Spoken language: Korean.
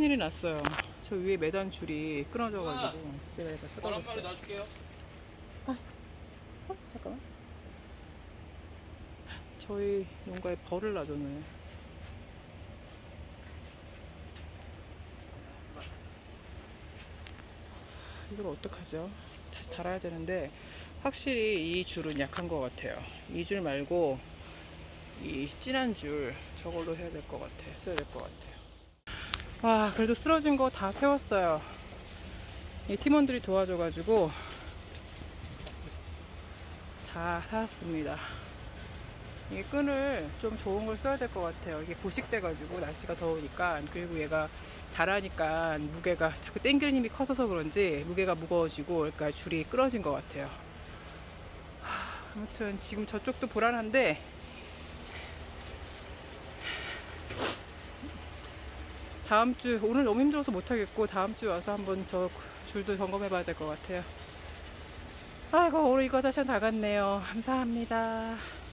큰일이 났어요. 저 위에 매단 줄이 끊어져가지고 제가 이거 바람 빨리 뜯어졌어요. 놔줄게요. 어, 잠깐만. 저희 농가에 벌을 놔줬네. 이걸 어떡하죠? 다시 달아야 되는데 확실히 이 줄은 약한 것 같아요. 이 줄 말고 이 진한 줄 저걸로 해야 될 것 같아. 써야 될 것 같아요. 와 그래도 쓰러진 거 다 세웠어요. 이 팀원들이 도와줘가지고 다 살았습니다. 이게 끈을 좀 좋은 걸 써야 될 것 같아요. 이게 부식돼가지고 날씨가 더우니까 그리고 얘가 자라니까 무게가 자꾸 땡기는 힘이 커서서 그런지 무게가 무거워지고 그러니까 줄이 끊어진 것 같아요. 하, 아무튼 지금 저쪽도 불안한데 다음 주 오늘 너무 힘들어서 못 하겠고 다음 주 와서 한번 저 줄도 점검해 봐야 될 것 같아요. 아이고 오늘 이거 다시 다 갔네요. 감사합니다.